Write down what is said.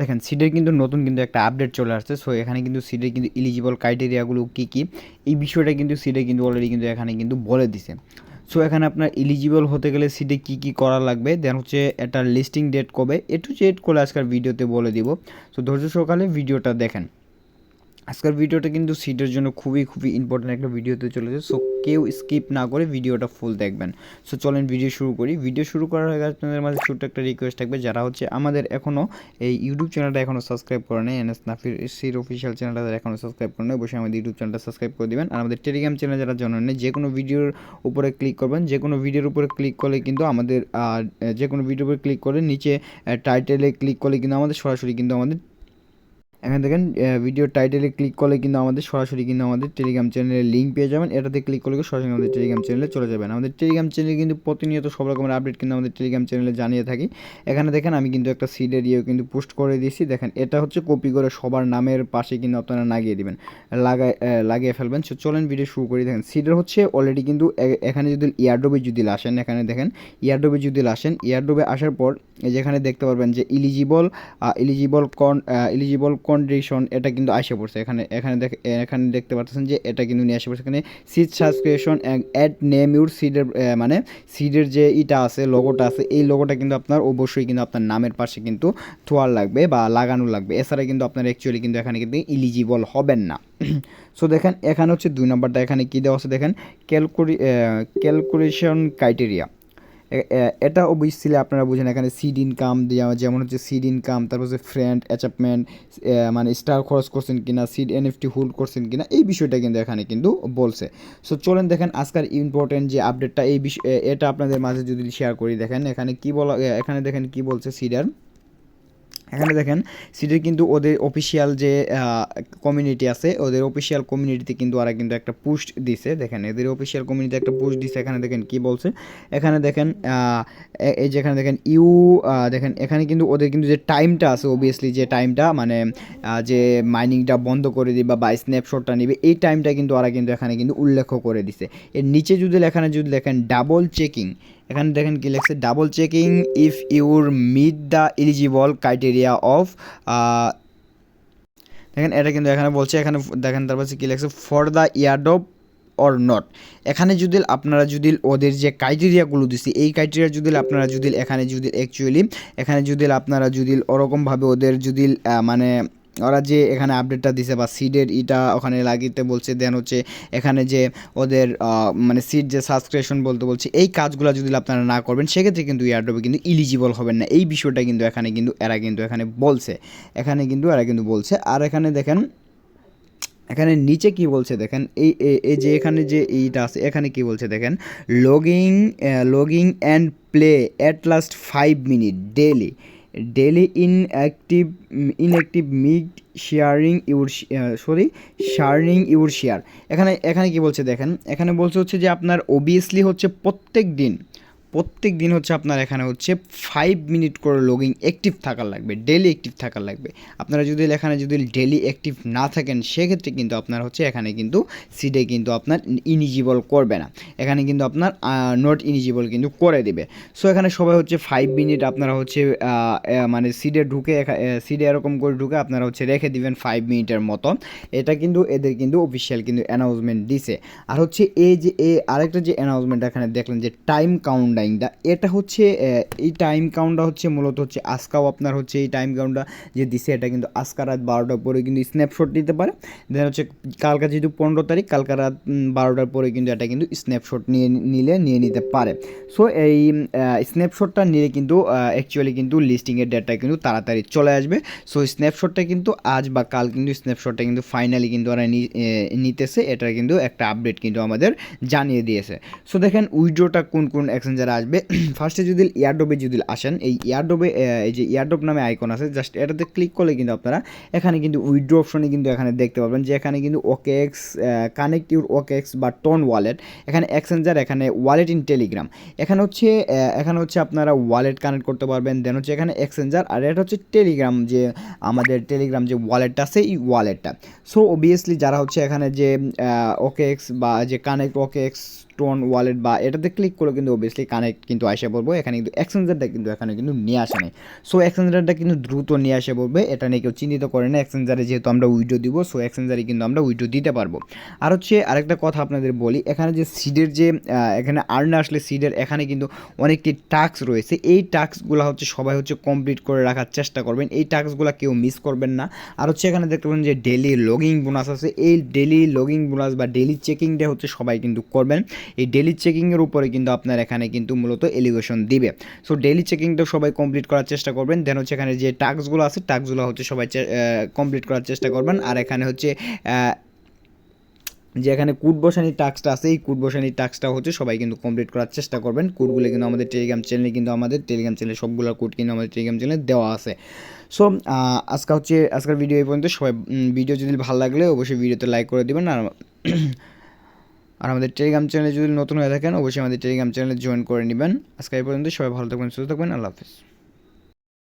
দেখেন সিডের কিন্তু নতুন কিন্তু একটা আপডেট চলে আসছে। সো এখানে কিন্তু সিডের কিন্তু ইলিজিবল ক্রাইটেরিয়াগুলো কী কী? এই বিষয়টা কিন্তু সিডে কিন্তু অলরেডি কিন্তু এখানে কিন্তু বলে দিছে। সো এখানে আপনার এলিজিবল হতে গেলে সিডে কী কী করা লাগবে? দেন হচ্ছে একটা লিস্টিং ডেট কবে? এটু জেড করে আজকের ভিডিওতে বলে দিব। সো ধৈর্য সহকারে ভিডিওটা দেখেন। আজকের ভিডিওটা কিন্তু সিটের জন্য খুবই খুবই ইম্পর্ট্যান্ট একটা ভিডিওতে চলেছে। সো কেউ স্কিপ না করে ভিডিওটা ফুল দেখবেন। সো চলেন ভিডিও শুরু করি। ভিডিও শুরু করার আগে আপনাদের মাঝে ছোট্ট একটা রিকোয়েস্ট থাকবে, যারা হচ্ছে আমাদের এখনও এই ইউটিউব চ্যানেলটা এখনও সাবস্ক্রাইব করে নেই এনএস নাফির সির অফিসিয়াল চ্যানেলটা যারা এখনও সাবস্ক্রাইব করে নেই, অবশ্যই আমাদের ইউটিউব চ্যানেলটা সাবস্ক্রাইব করে দিবেন। আর আমাদের টেলিগ্রাম চ্যানেল যারা জানেন নেই যে কোনো ভিডিওর উপরে ক্লিক করবেন। যে কোনো ভিডিওর উপরে ক্লিক করলে কিন্তু আমাদের যে কোনো ভিডিওর উপরে ক্লিক করে নিচে টাইটেলে ক্লিক করলে কিন্তু আমাদের সরাসরি কিন্তু আমাদের এখানে দেখেন ভিডিও টাইটেলে ক্লিক করলে কিন্তু আমাদের সরাসরি কিন্তু আমাদের টেলিগ্রাম চ্যানেলের লিঙ্ক পেয়ে যাবেন। এটাতে ক্লিক করলে সরাসরি আমাদের টেলিগ্রাম চ্যানেলে চলে যাবেন। আমাদের টেলিগ্রাম চ্যানেলে কিন্তু প্রতিনিয়ত সব রকমের আপডেট কিন্তু আমাদের টেলিগ্রাম চ্যানেলে জানিয়ে থাকি। এখানে দেখেন আমি কিন্তু একটা সিডের ইয়েও কিন্তু পোস্ট করে দিয়েছি। দেখেন এটা হচ্ছে কপি করে সবার নামের পাশে কিন্তু আপনারা লাগিয়ে দিবেন আহ, লাগিয়ে ফেলবেন। সো চলেন ভিডিও শুরু করি। দেখেন সিডের হচ্ছে অলরেডি কিন্তু এখানে যদি ইয়ারডোবে যদি আসেন এখানে দেখেন ইয়ারডোবে যদি আসেন ইয়ারডোবে আসার পর যেখানে দেখতে পারবেন যে eligible eligible con eligible condition এটা কিন্তু আসে পড়ছে। এখানে এখানে দেখ, এখানে দেখতে পাচ্ছেন যে এটা কিন্তু নিয়ে আসে পড়ছে। এখানে seed subscription add name your সিডের মানে সিডের যে ইটা আছে লোগোটা আছে, এই লোগোটা কিন্তু আপনার অবশ্যই কিন্তু আপনার নামের পাশে কিন্তু থোয়ার লাগবে বা লাগানো লাগবে। এছাড়া কিন্তু আপনার অ্যাকচুয়ালি কিন্তু এখানে কিন্তু ইলিজিবল হবেন না। সো দেখেন, এখানে হচ্ছে দুই নম্বরটা, এখানে কী দেওয়া আছে দেখেন? ক্যালকুলি ক্যালকুলেশন ক্রাইটেরিয়া এটা অবশ্যই আপনারা বুঝেন, এখানে সিড ইনকাম দেওয়া যেমন হচ্ছে সিড ইনকাম তারপর হচ্ছে ফ্রেন্ড অ্যাচাপমেন্ট মানে স্টার খরচ করছেন কিনা সিড এনএফটি হোল্ড করছেন কিনা, এই বিষয়টা কিন্তু এখানে কিন্তু বলছে। সো চলেন দেখেন আজকের ইম্পর্টেন্ট যে আপডেটটা এই বিষয় এটা আপনাদের মাঝে যদি শেয়ার করি, দেখেন এখানে কি বলা এখানে দেখেন কি বলছে সিডার এখানে দেখেন, সিটির কিন্তু ওদের অফিসিয়াল যে কমিউনিটি আছে, ওদের অফিসিয়াল কমিউনিটিতে কিন্তু ওরা কিন্তু একটা পোস্ট দিছে। দেখেন, এদের অফিসিয়াল কমিউনিটিতে একটা পোস্ট দিছে। এখানে দেখেন কি বলছে? এখানে দেখেন এই যেখানে দেখেন, ইউ দেখেন, এখানে কিন্তু ওদের কিন্তু যে টাইমটা আছে অবভিয়াসলি যে টাইমটা মানে যে মাইনিংটা বন্ধ করে দিবে বা স্ন্যাপশটটা নিবে, এই টাইমটা কিন্তু ওরা কিন্তু এখানে কিন্তু উল্লেখ করে দিছে। এর নিচে যদি এখানে যদি দেখেন ডাবল চেকিং এখানে দেখেন কি লেখছে double checking if your meet the eligible criteria of দেখেন এটা কিন্তু এখানে বলছে, এখানে দেখেন তারপর কি লেখছে for the airdrop or not এখানে যদি আপনারা যদি ওদের যে ক্রাইটেরিয়াগুলো দিচ্ছে এই ক্রাইটেরিয়া যদি আপনারা যদি এখানে যদি অ্যাকচুয়ালি এখানে যদি আপনারা যদি ওরকমভাবে ওদের যদি মানে ওরা যে এখানে আপডেটটা দিছে বা সিডের ইটা ওখানে লাগিতে বলছে দেন হচ্ছে এখানে যে ওদের মানে সিড যে সাবস্ক্রিপশন বলতে বলছে, এই কাজগুলো যদি আপনারা না করবেন, সেক্ষেত্রে কিন্তু এয়ারড্রপে কিন্তু ইলিজিবল হবেন না। এই বিষয়টা কিন্তু এখানে কিন্তু, এরা কিন্তু এখানে বলছে। এখানে কিন্তু এরা কিন্তু বলছে। আর এখানে দেখেন, এখানে নিচে কি বলছে দেখেন, এই এই যে এখানে যে এইটা আছে, এখানে কি বলছে দেখেন logging logging and play at last five minute daily daily in active inactive mid sharing your sorry sharing your share এখানে এখানে কি বলছে দেখেন? এখানে বলছে হচ্ছে যে আপনার অবভিয়াসলি হচ্ছে প্রত্যেক দিন প্রত্যেক দিন হচ্ছে আপনার এখানে হচ্ছে ফাইভ মিনিট করে লগিং অ্যাক্টিভ থাকার লাগবে ডেলি অ্যাক্টিভ থাকার লাগবে। আপনারা যদি এখানে যদি ডেলি অ্যাক্টিভ না থাকেন, সেক্ষেত্রে কিন্তু আপনার হচ্ছে এখানে কিন্তু সিডে কিন্তু আপনার ইনিজিবল করবে না। এখানে কিন্তু আপনার নট ইনিজিবল কিন্তু করে দিবে। সো এখানে সবাই হচ্ছে ফাইভ মিনিট আপনারা হচ্ছে মানে সিডে ঢুকে সিডে এরকম করে ঢুকে আপনারা হচ্ছে রেখে দিবেন ফাইভ মিনিটের মতো এটা কিন্তু এদের কিন্তু অফিসিয়াল কিন্তু অ্যানাউন্সমেন্ট দিছে। আর হচ্ছে এই যে এ আরেকটা যে অ্যানাউন্সমেন্ট এখানে দেখলেন যে টাইম কাউন্টাইংটা এটা হচ্ছে এই টাইম কাউন্টটা হচ্ছে মূলত হচ্ছে আজকাও আপনার হচ্ছে এই টাইম কাউন্টটা যে দিছে, এটা কিন্তু আজকা রাত বারোটার পরে কিন্তু স্ন্যাপশট নিতে পারে। দেন হচ্ছে কালকা যেহেতু পনেরো তারিখ, কালকা রাত বারোটার পরে কিন্তু এটা কিন্তু স্ন্যাপশট নিয়ে নিলে, নিয়ে নিতে পারে। সো এই স্ন্যাপশটটা নিলে কিন্তু অ্যাকচুয়ালি কিন্তু লিস্টিংয়ের ডেটটা কিন্তু তাড়াতাড়ি চলে আসবে। সো স্ন্যাপশটটা কিন্তু আজ বা কাল কিন্তু স্ন্যাপশটটা কিন্তু ফাইনালি কিন্তু ওরা নিতেছে। এটা কিন্তু একটা আপডেট কিন্তু আমাদের জানিয়ে দিয়েছে। সো দেখেন, উইড্রোটা কোন কোন এক্সচেঞ্জারে আসবে ফার্স্টে যদি এয়ারডোবে যদি আসেন, এই এয়ারডোবে এই যে এয়ারডোপ নামে আইকন আছে জাস্ট এটাতে ক্লিক করলে কিন্তু আপনারা এখানে কিন্তু উইড্রো অপশনে কিন্তু এখানে দেখতে পাবেন যে এখানে কিন্তু OKX connect your OKX বা টোন ওয়ালেট এখানে এক্সচেঞ্জার এখানে ওয়ালেট ইন টেলিগ্রাম এখানে হচ্ছে এখানে হচ্ছে আপনারা ওয়ালেট কানেক্ট করতে পারবেন দেন হচ্ছে এখানে এক্সচেঞ্জার আর এটা হচ্ছে টেলিগ্রাম যে আমাদের টেলিগ্রাম যে ওয়ালেটটা আছে, এই ওয়ালেটটা সো অবভিয়াসলি যারা হচ্ছে এখানে যে ওকে এক্স বা যে connect OKX stone wallet বা এটাতে ক্লিক করলে কিন্তু অবভিয়াসলি কানেক্ট কিন্তু আসে বলব, এখানে কিন্তু এক্সচেঞ্জারটা কিন্তু এখানে কিন্তু নিয়ে আসে নাই। সো এক্সচেঞ্জারটা কিন্তু দ্রুত নিয়ে আসে বলবে, এটা নিয়ে কেউ চিন্তিত করে না এক্সচেঞ্জারে যেহেতু আমরা উইডো দিব সো এক্সচেঞ্জারে কিন্তু আমরা উইডো দিতে পারব। আর হচ্ছে আরেকটা কথা আপনাদের বলি, এখানে যে সিডের যে এখানে আর্নে আসলে সিডের এখানে কিন্তু অনেকটি টাস্ক রয়েছে। এই টাস্কগুলো হচ্ছে সবাই হচ্ছে কমপ্লিট করে রাখার চেষ্টা করবেন, এই টাস্কগুলো কেউ মিস করবেন না। আর হচ্ছে এখানে দেখতে পাবেন যে ডেলি লগিং বোনাস আছে, এই ডেলি লগিং বোনাস বা ডেলি চেকিংটা হচ্ছে সবাই কিন্তু করবেন। এই ডেলি চেকিংয়ের উপরে কিন্তু আপনার এখানে কিন্তু মূলত এলিগেশন দিবে। সো ডেলি চেকিংটা সবাই কমপ্লিট করার চেষ্টা করবেন। দেন হচ্ছে এখানে যে টাস্কগুলো আছে টাস্কগুলো হচ্ছে সবাই কমপ্লিট করার চেষ্টা করবেন। আর এখানে হচ্ছে যে এখানে কুট বসানি টাস্কটা আছে, এই কুট বসানি টাস্কটা হচ্ছে সবাই কিন্তু কমপ্লিট করার চেষ্টা করবেন। কুটগুলো কিন্তু আমাদের টেলিগ্রাম চ্যানেলে কিন্তু আমাদের। টেলিগ্রাম চ্যানেলে সবগুলো কুট কিন্তু আমাদের টেলিগ্রাম চ্যানেলে দেওয়া আছে। সো আজকে হচ্ছে, আজকের ভিডিও এই পর্যন্ত। সবাই ভিডিও যদি ভালো লাগলে অবশ্যই ভিডিওতে লাইক করে দেবেন। আর আর আমাদের টেলিগ্রাম চ্যানেলে যদি নতুন হয়ে থাকেন, অবশ্যই আমাদের টেলিগ্রাম চ্যানেলে জয়েন করে নেবেন। আজকে এই পর্যন্ত সবাই ভালো থাকবেন, সুস্থ থাকবেন, আল্লাহ হাফিজ।